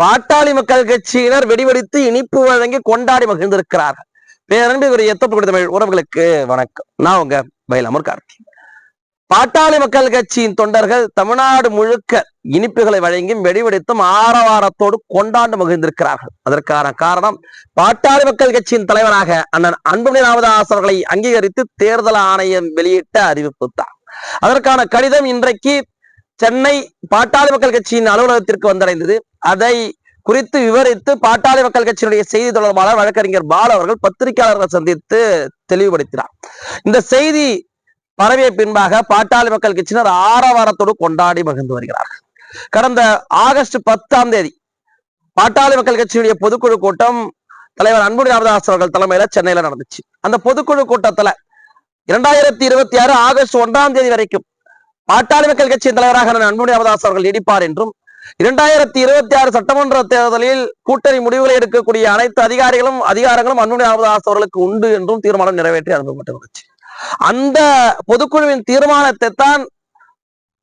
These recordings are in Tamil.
பாட்டாளி மக்கள் கட்சியினர் வெடிவெடித்து இனிப்பு வழங்கி கொண்டாடி மகிழ்ந்திருக்கிறார்கள் பேரன்பு இவர் தமிழ் உறவுகளுக்கு வணக்கம். நான் உங்க பயிலமர் கார்த்தி. பாட்டாளி மக்கள் கட்சியின் தொண்டர்கள் தமிழ்நாடு முழுக்க இனிப்புகளை வழங்கியும் வெடிவெடித்தும் ஆரவாரத்தோடு கொண்டாண்டு மகிழ்ந்திருக்கிறார்கள். அதற்கான காரணம் பாட்டாளி மக்கள் கட்சியின் தலைவராக அண்ணன் அன்புமணி ராமதாஸ் அவர்களை அங்கீகரித்து தேர்தல் ஆணையம் வெளியிட்ட அறிவிப்பு தான். அதற்கான கடிதம் இன்றைக்கு சென்னை பாட்டாளி மக்கள் கட்சியின் அலுவலகத்திற்கு வந்தடைந்தது. அதை குறித்து விவரித்து பாட்டாளி மக்கள் கட்சியினுடைய செய்தி தொடர்பாளர் வழக்கறிஞர் பால் அவர்கள் பத்திரிகையாளர்களை சந்தித்து தெளிவுபடுத்தினார். இந்த செய்தி பரவிய பின்பாக பாட்டாளி மக்கள் கட்சியினர் ஆரவாரத்தோடு கொண்டாடி மகிழ்ந்து வருகிறார்கள். கடந்த ஆகஸ்ட் பத்தாம் தேதி பாட்டாளி மக்கள் கட்சியுடைய பொதுக்குழு கூட்டம் தலைவர் அன்புடி ராமதாஸ் அவர்கள் தலைமையில சென்னையில நடந்துச்சு. அந்த பொதுக்குழு கூட்டத்துல இரண்டாயிரத்தி இருபத்தி ஆறு ஆகஸ்ட் ஒன்றாம் தேதி வரைக்கும் பாட்டாளி மக்கள் கட்சியின் தலைவராக அண்ணன் அவதாஸ் அவர்கள் நீடிப்பார் என்றும் இரண்டாயிரத்தி இருபத்தி ஆறு சட்டமன்ற தேர்தலில் கூட்டணி முடிவுகளை எடுக்கக்கூடிய அனைத்து அதிகாரிகளும் அதிகாரங்களும் அன்புமணி அவதாஸ் அவர்களுக்கு உண்டு என்றும் தீர்மானம் நிறைவேற்றி அனுப்பப்பட்டிருந்துச்சு அந்த பொதுக்குழுவின் தீர்மானத்தை தான்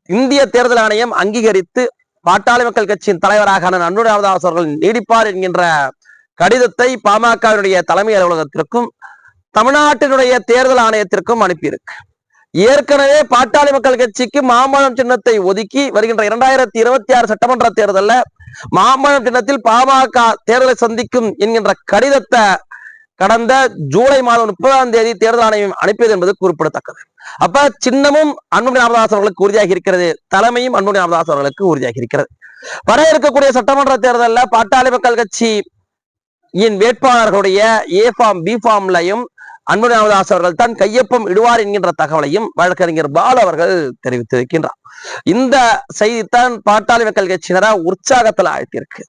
இந்திய தேர்தல் ஆணையம் அங்கீகரித்து பாட்டாளி மக்கள் கட்சியின் தலைவராக அண்ணன் அவதாஸ் அவர்கள் நீடிப்பார் என்கின்ற கடிதத்தை பாமகவினுடைய தலைமை அலுவலகத்திற்கும் தமிழ்நாட்டினுடைய தேர்தல் ஆணையத்திற்கும் அனுப்பியிருக்கு. ஏற்கனவே பாட்டாளி மக்கள் கட்சிக்கு மாம்பழம் சின்னத்தை ஒதுக்கி வருகின்ற இரண்டாயிரத்தி இருபத்தி ஆறு சட்டமன்ற தேர்தல்ல மாம்பழம் சின்னத்தில் பாமக தேர்தலை சந்திக்கும் என்கின்ற கடிதத்தை கடந்த ஜூலை மாதம் முப்பதாம் தேதி தேர்தல் ஆணையம் அனுப்பியது என்பது குறிப்பிடத்தக்கது. அப்ப சின்னமும் அன்புமணி ராமதாஸ் அவர்களுக்கு உறுதியாகி இருக்கிறது. தலைமையும் அன்புமணி ராமதாஸ் அவர்களுக்கு உறுதியாக இருக்கிறது. வர இருக்கக்கூடிய சட்டமன்ற தேர்தலில் பாட்டாளி மக்கள் கட்சி இன் வேட்பாளர்களுடைய ஏ ஃபார்ம் பி ஃபார்ம்லையும் அன்பு ராமதாஸ் அவர்கள் தான் கையொப்பம் இடுவார் என்கின்ற தகவலையும் வழக்கறிஞர் பால் அவர்கள் தெரிவித்திருக்கின்றார். இந்த செய்தித்தான் பாட்டாளி மக்கள் கட்சியினரா உற்சாகத்தில் ஆழ்த்தியிருக்கு.